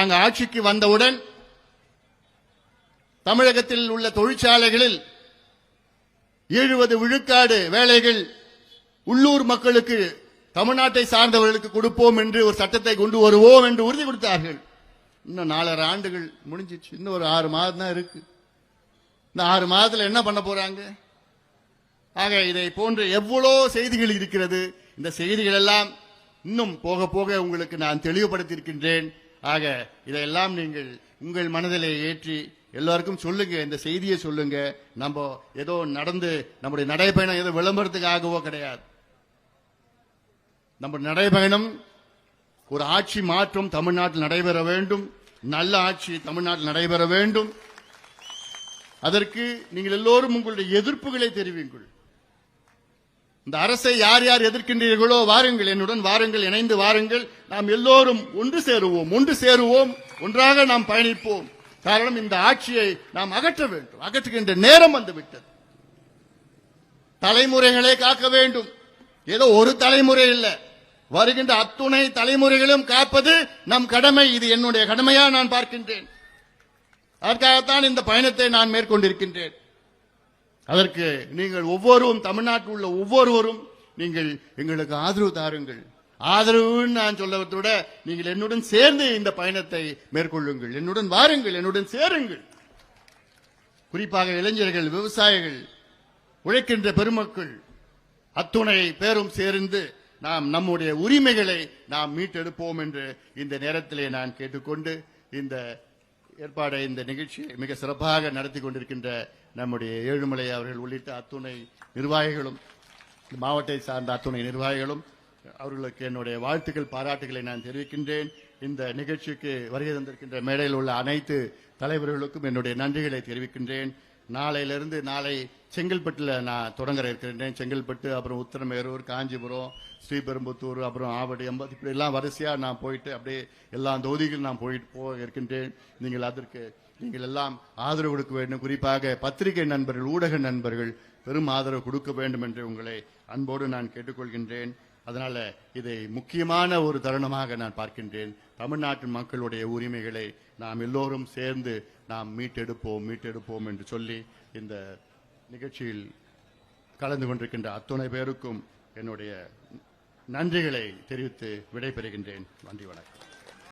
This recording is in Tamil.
நாங்கள் ஆட்சிக்கு வந்தவுடன் தமிழகத்தில் உள்ள தொழிற்சாலைகளில் எழுபது விழுக்காடு வேலைகள் உள்ளூர் மக்களுக்கு தமிழ்நாட்டை சார்ந்தவர்களுக்கு கொடுப்போம் என்று ஒரு சட்டத்தை கொண்டு வருவோம் என்று உறுதி கொடுத்தார்கள். இன்னும் நாலரை ஆண்டுகள் முடிஞ்சிச்சு. இன்னும் ஒரு ஆறு மாதம் தான் இருக்கு. இந்த ஆறு மாதத்தில் என்ன பண்ண போறாங்க? ஆக இதை போன்ற எவ்வளோ செய்திகள் இருக்கிறது? இந்த செய்திகள் எல்லாம் இன்னும் போக போக உங்களுக்கு நான் தெளிவுபடுத்தியிருக்கின்றேன். ஆக இதையெல்லாம் நீங்கள் உங்கள் மனதிலே ஏற்றி எல்லாருக்கும் சொல்லுங்க இந்த செய்தியை சொல்லுங்க. நம்ம ஏதோ நடந்து நம்முடைய நடைபயணம் ஏதோ விளம்பரத்துக்காகவோ கிடையாது. நம்ம நடைபயணம் ஒரு ஆட்சி மாற்றம் தமிழ்நாட்டில் நடைபெற வேண்டும். நல்ல ஆட்சி தமிழ்நாட்டில் நடைபெற வேண்டும். அதற்கு நீங்கள் எல்லோரும் உங்களுடைய எதிர்ப்புகளை தெரிவிங்கள் இந்த அரசை யார் யார் எதிர்க்கின்றீர்களோ வாருங்கள் என்னுடன் வாருங்கள் இணைந்து வாருங்கள். நாம் எல்லோரும் ஒன்று சேருவோம் ஒன்று சேருவோம் ஒன்றாக நாம் பயணிப்போம். காரணம் இந்த ஆட்சியை நாம் அகற்ற வேண்டும். அகற்றுகின்ற நேரம் வந்துவிட்டது. தலைமுறைகளை காக்க வேண்டும். ஏதோ ஒரு தலைமுறை இல்லை. வருகின்ற அத்துணை தலைமுறைகளும் காப்பது நம் கடமை. இது என்னுடைய கடமையா நான் பார்க்கின்றேன். அதற்காகத்தான் இந்த பயணத்தை நான் மேற்கொண்டிருக்கின்றேன். அதற்கு நீங்கள் ஒவ்வொருவரும் தமிழ்நாட்டில் உள்ள ஒவ்வொருவரும் நீங்கள் எங்களுக்கு ஆதரவு தாருங்கள். ஆதரவுன்னு நான் சொல்லுவதை விட நீங்கள் என்னுடன் சேர்ந்து இந்த பயணத்தை மேற்கொள்ளுங்கள். என்னுடன் வாருங்கள் என்னுடன் சேருங்கள். குறிப்பாக இளைஞர்கள் விவசாயிகள் உழைக்கின்ற பெருமக்கள் அத்துணை பேரும் சேர்ந்து நாம் நம்முடைய உரிமைகளை நாம் மீட்டெடுப்போம் என்று இந்த நேரத்திலே நான் கேட்டுக்கொண்டு இந்த ஏற்பாடை இந்த நிகழ்ச்சியை மிக சிறப்பாக நடத்தி கொண்டிருக்கின்ற நம்முடைய ஏழுமலை அவர்கள் உள்ளிட்ட அத்துணை நிர்வாகிகளும் மாவட்டத்தை சார்ந்த அத்துணை நிர்வாகிகளும் அவர்களுக்கு என்னுடைய வாழ்த்துக்கள் பாராட்டுகளை நான் தெரிவிக்கின்றேன். இந்த நிகழ்ச்சிக்கு வருகை தந்திருக்கின்ற மேடையில் உள்ள அனைத்து தலைவர்களுக்கும் என்னுடைய நன்றிகளை தெரிவிக்கின்றேன். நாளையிலிருந்து நாளை செங்கல்பட்டில் நான் தொடங்க இருக்கிறேன் செங்கல்பட்டு அப்புறம் உத்தரமேரூர் காஞ்சிபுரம் ஸ்ரீபெரும்புத்தூர் அப்புறம் ஆவடி எம்பது இப்படி எல்லாம் வரிசையா நான் போயிட்டு அப்படியே எல்லா தொகுதிகளும் நான் போயிட்டு போக இருக்கின்றேன். நீங்கள் அதற்கு நீங்கள் எல்லாம் ஆதரவு கொடுக்க வேண்டும். குறிப்பாக பத்திரிகை நண்பர்கள் ஊடக நண்பர்கள் பெரும் ஆதரவு கொடுக்க வேண்டும் என்று உங்களை அன்போடு நான் கேட்டுக்கொள்கின்றேன். அதனால இதை முக்கியமான ஒரு தருணமாக நான் பார்க்கின்றேன். தமிழ்நாட்டு மக்களுடைய உரிமைகளை நாம் எல்லோரும் சேர்ந்து நாம் மீட்டெடுப்போம் மீட்டெடுப்போம் என்று சொல்லி இந்த நிகழ்ச்சியில் கலந்து கொண்டிருக்கின்ற அத்துணை பேருக்கும் என்னுடைய நன்றிகளை தெரிவித்து விடைபெறுகின்றேன். நன்றி வணக்கம்.